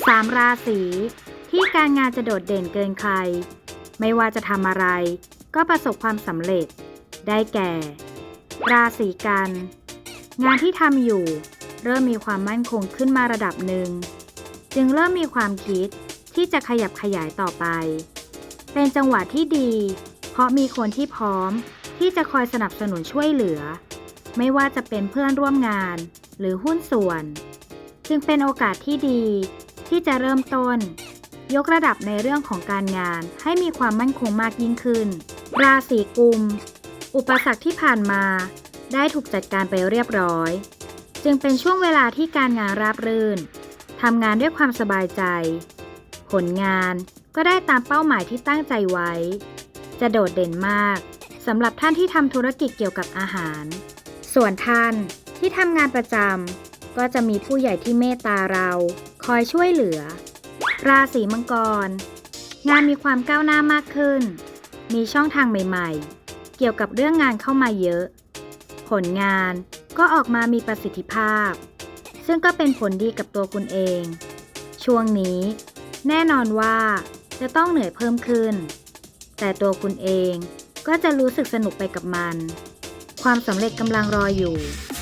3 ราศีที่การงานจะโดดเด่นเกินใคร ไม่ว่าจะทำอะไร ก็ประสบความสำเร็จ ได้แก่ ราศีกัน งานที่ทำอยู่ เริ่มมีความมั่นคงขึ้นมาระดับหนึ่ง จึงเริ่มมีความคิดที่จะขยับขยายต่อไป เป็นจังหวะที่ดี เพราะมีคนที่พร้อมที่จะคอยสนับสนุนช่วยเหลือ ไม่ว่าจะเป็นเพื่อนร่วมงานหรือหุ้นส่วน จึงเป็นโอกาสที่ดี ที่จะเริ่มต้น ยกระดับในเรื่องของการงานให้มีความมั่นคงมากยิ่งขึ้น ราศีกุม อุปสรรคที่ผ่านมา ได้ถูกจัดการไปเรียบร้อย จึงเป็นช่วงเวลาที่การงานราบรื่นทำงานด้วยความสบายใจ ผลงานก็ได้ตามเป้าหมายที่ตั้งใจไว้ จะโดดเด่นมากสำหรับท่านที่ทำธุรกิจเกี่ยวกับอาหาร ส่วนท่านที่ทำงานประจำ ก็จะมีผู้ใหญ่ที่เมตตาเรา คอยช่วยเหลือ ราศีมังกร งานมีความก้าวหน้ามากขึ้น มีช่องทางใหม่ๆ เกี่ยวกับเรื่องงานเข้ามาเยอะ ผลงานก็ออกมามีประสิทธิภาพ ซึ่งก็เป็นผลดีกับตัวคุณเอง ช่วงนี้ แน่นอนว่าจะต้องเหนื่อยเพิ่มขึ้น แต่ตัวคุณเองก็จะรู้สึกสนุกไปกับมัน ความสำเร็จกำลังรออยู่